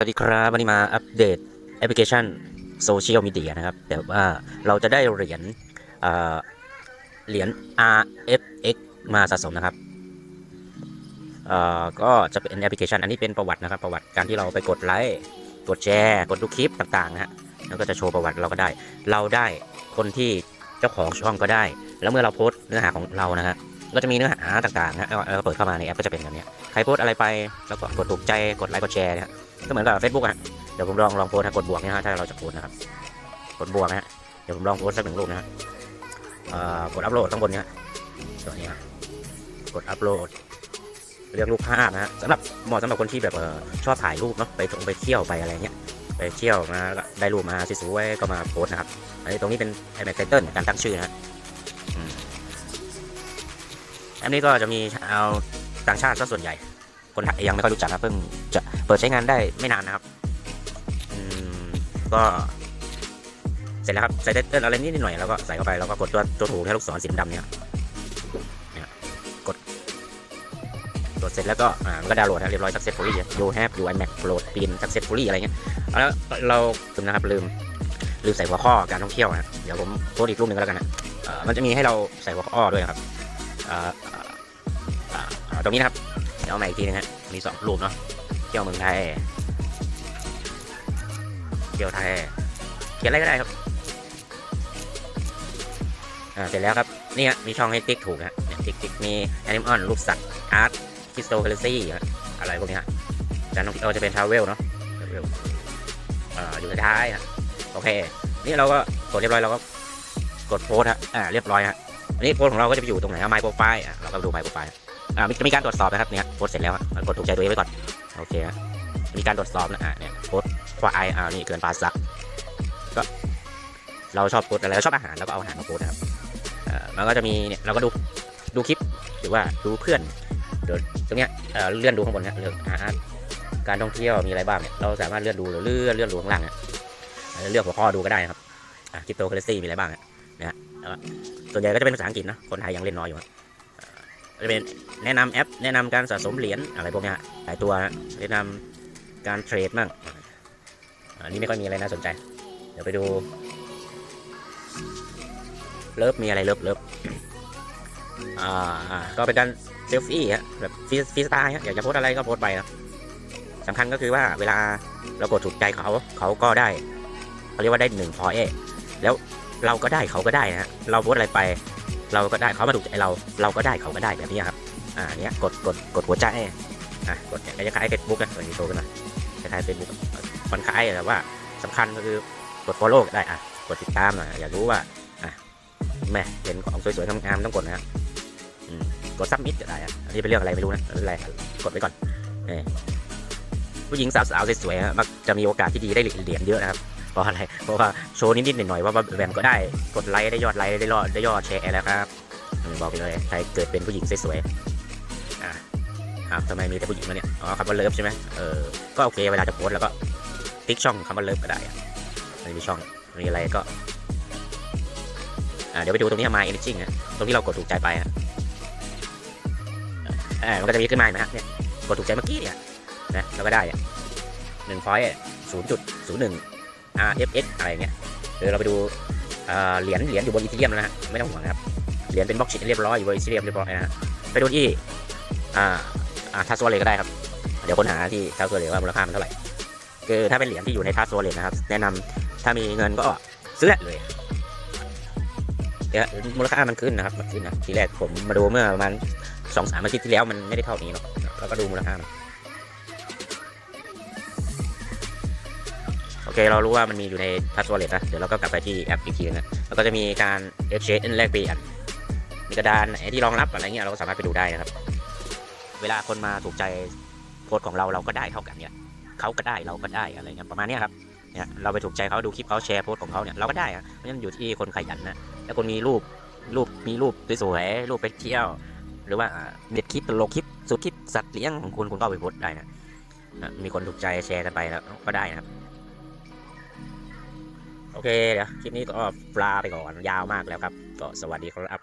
สวัสดีครับวันนี้มาอัปเดตแอปพลิเคชันโซเชียลมีเดียนะครับ แต่ว่าเราจะได้เหรียญเหรียญ RFX มาสะสมนะครับก็จะเป็นแอปพลิเคชัน อันนี้เป็นประวัตินะครับ ประวัติการที่เราไปกดไลค์กดแชร์กดดูคลิปต่างๆนะฮะแล้วก็จะโชว์ประวัติเราก็ได้ เราได้คนที่เจ้าของช่องก็ได้ แล้วเมื่อเราโพสต์เนื้อหาของเรานะฮะก็จะมีเนื้อหาต่างๆนะฮะเราเปิดเข้ามาในแอปก็จะเป็นแบบนี้ รโพสอะไรไป แล้วก็กดถูกใจกดไลค์กดแชร์นะฮะก็เหมือนกับ Facebook อะเดี๋ยวผมลองลองโพสต์นะกดบวกนี่ยฮะถ้าเราจะโพสนะครับกดบวกนะฮะเดี๋ยวผมลองโพสสักหนึ่งรูปนะฮะกดอัปโหลดข้างบนเนี้ยตัวนี้กดอัปโหลดเลือกรูปภาพนะฮะสำหรับเหมาะสำหรับคนที่แบบชอบถ่ายรูปเนาะไปท่องไปเที่ยวไปอะไรเงี้ยไปเที่ยวมาได้รูปมาสวยๆก็มาโพสนะครับอันนี้ตรงนี้เป็นไอแม็กไตเติลการตั้งชื่อนะฮะอืมแอปนี้ก็จะมีเอาต่างชาติซะส่วนใหญ่ คนยังไม่ค่อยรู้จักนะเพิ่งจะเปิดใช้งานได้ไม่นานนะครับก็เสร็จแล้วครับใส่เต้นอะไรนิดหน่อยแล้วก็ใส่เข้าไปแล้วก็กดตัวตัวถูกที่ลูกศรสีดำเนี่ยเนี่ยกดกดเสร็จแล้วก็อ่ามันก็ดาวน์โหลดนะเรียบร้อย successfully you have you iMac load pin successfully อะไรเงี้ยแล้วเราลืมนะครับลืมลืมใส่หัวข้อการท่องเที่ยวนะเดี๋ยวผมโพสอีกรูปหนึ่งก็แล้วกันนะเอ่อมันจะมีให้เราใส่หัวข้อด้วยนะครับอ่อเอ่อเอ่อเอ่อตรงนี้นะครับ เดี๋ยวเอามาอีกทีนึงฮะมีสองรูปเนาะเที่ยวเมืองไทยเที่ยวไทยเขียนอะไรก็ได้ครับอ่าเสร็จแล้วครับนี่ฮะมีช่องให้ติ๊กถูกฮะติ๊กติ๊กมีแอนิมอลรูปสัตว์อาร์ตคริสโตเคอเรซีอะไรพวกนี้ฮะการท่องเที่ยวจะเป็นทราเวลเนาะ travel อ่าอยู่ท้ายฮะโอเค นี่เราก็กดเรียบร้อยเราก็กดโพสฮะอ่าเรียบร้อยฮะอันนี้โพสของเราก็จะไปอยู่ตรงไหนอะไมโครไฟล์อะเราก็ดูไมโครไฟล์ อ่าจะมีการตรวจสอบนะครับเนี่ยโพสเสร็จแล้วอะกดถูกใจตัวเองไว้ก่อนโอเคฮะมีการตรวจสอบนะอ่าเนี่ยโพสควายอ่านี่เกินปลาสักก็เราชอบโพสต์อะไรเราชอบอาหารแล้วก็เอาอาหารมาโพสนะครับเอ่อมันก็จะมีเนี่ยเราก็ดูดูคลิปหรือว่าดูเพื่อนเดี๋ยวตรงเนี้ยเอ่อเลื่อนดูข้างบนนี่ยเรื่องอาหารการท่องเที่ยวมีอะไรบ้างเนี่ยเราสามารถเลื่อนดูหรือเลื่อนเลื่อนดูข้างล่างเนี่ยเลือกหัวข้อดูก็ได้ครับอะคริปโตเคอเรนซีมีอะไรบ้างเนี่ยนะฮะส่วนใหญ่ก็จะเป็นภาษาอังกฤษนะคนไทยยังเล่นน้อยอยู่ เป็นแนะนำแอป แนะนำการสะสมเหรียญอะไรพวกนี้หลายตัวแนะนำการเทรดมั่งอันนี้ไม่ค่อยมีอะไรน่าสนใจ เดี๋ยวไปดู เลิฟมีอะไรเลิฟเลิฟอ่าก็เป็นการเซลฟี่ฮะแบบฟรีฟีสไตล์ฮะอยากจะโพสอะไรก็โพสไปนะสำคัญก็คือว่าเวลาเรากดถูกใจเขาเขาก็ได้เขาเรียกว่าได้หนึ่งพอยต์แล้วเราก็ได้เขาก็ได้นะฮะเราโพสอะไรไป เราก็ได้เขามาถูกใจเรา เราก็ได้เขาก็ได้แบบนี้ครับ อ่าเนี้ยกดกดกดหัวใจอะกดเนี่ยคล้ายๆเฟซบุ๊กอะตัวนี้โตขึ้นมาคล้ายๆเฟซบุ๊กค่อนข้างแต่ว่าสำคัญก็คือกด follow ก็ได้อะกดติดตามอะอยากรู้ว่าอะแม่เห็นของสวยๆงามๆต้องกดนะฮะกด submit ก็ได้อะอันนี้เป็นเรื่องอะไรไม่รู้นะไม่เป็นไรกดไปก่อนนี่ผู้หญิงสาวๆสวยๆฮะมักจะมีโอกาสที่ดีได้เหรียญเยอะนะครับ ราะอะไร เพราะว่าโชว์นิดๆหน่อยๆว่าแบมก็ได้กดไลค์ได้ยอดไลค์ได้ยอดได้ยอดแชร์แล้วครับบอกเลยใครเกิดเป็นผู้หญิงสวยๆอะอ้าทำไมมีแต่ผู้หญิงมาเนี่ย อ๋อคำว่าเลิฟใช่ไหมเออ ก็โอเคเวลาจะโพสแล้วก็ติ๊กช่องคำว่าเลิฟก็ได้อะไม่มีช่องมีอะไรก็อ่าเดี๋ยวไปดูตรงนี้มาเอ n จิ g นะตรงที่เรากดถูกใจไปฮะอ่ามันก็จะมีขึ้นมาหนไหมฮะเนี่ยกดถูกใจเมื่อกี้เนี่ยนะเราก็ได้อะหนึ่งฟอยต์ศูนย์จุดศูนย์หนึ่ง RFS อะไรเงี้ยเดี๋ยวเราไปดูเหรียญเหรียญอยู่บนอีเทเรียมแล้วนะฮะไม่ต้องห่วงนะครับเหรียญเป็นบล็อกเชนเรียบร้อยอยู่บนอีเทเรียมเรียบร้อยนะฮะไปดูที่อ่าอ่าทัสโซเลก็ได้ครับ เดี๋ยวค้นหาที่ทัสโซเลว่ามูลค่ามันเท่าไหร่คือถ้าเป็นเหรียญที่อยู่ในทัสโซเลนะครับ แนะนำถ้ามีเงินก็ซื้อเลยเดี๋ยวมูลค่ามันขึ้นนะครับมันขึ้นนะทีแรกผมมาดูเมื่อประมาณสองสามอาทิตย์ที่แล้วมันไม่ได้เท่านี้หรอกแล้วก็ดูมูลค่ามัน เคเรารู้ว่ามันมีอยู่ในทัสโซเลตนะเดี๋ยวเราก็กลับไปที่แอปอีกทีนึงนะแล้วก็จะมีการ exchange แลกเปลี่ยนมีกระดานไหนที่รองรับอะไรเงี้ยเราก็สามารถไปดูได้นะครับ เวลาคนมาถูกใจโพสของเราเราก็ได้เท่ากันเนี่ยเขาก็ได้เราก็ได้อะไรเงี้ยประมาณนี้ครับเนี่ยเราไปถูกใจเขาดูคลิปเขาแชร์โพสของเขาเนี่ยเราก็ได้อะเพราะฉะนั้นอยู่ที่คนขยันนะแล้วคนมีรูปรูปมีรูปสวยๆรูปไปเที่ยว หรือว่าเด็ดคลิปตลกคลิปสุดคลิปสัตว์เลี้ยงของคุณคุณก็ไปโพสได้นะนะมีคนถูกใจแชร์กันไปแล้วก็ได้นะครับ โอเคเดี๋ยวคลิปนี้ก็ปลาไปก่อนยาวมากแล้วครับ ก็สวัสดีครับ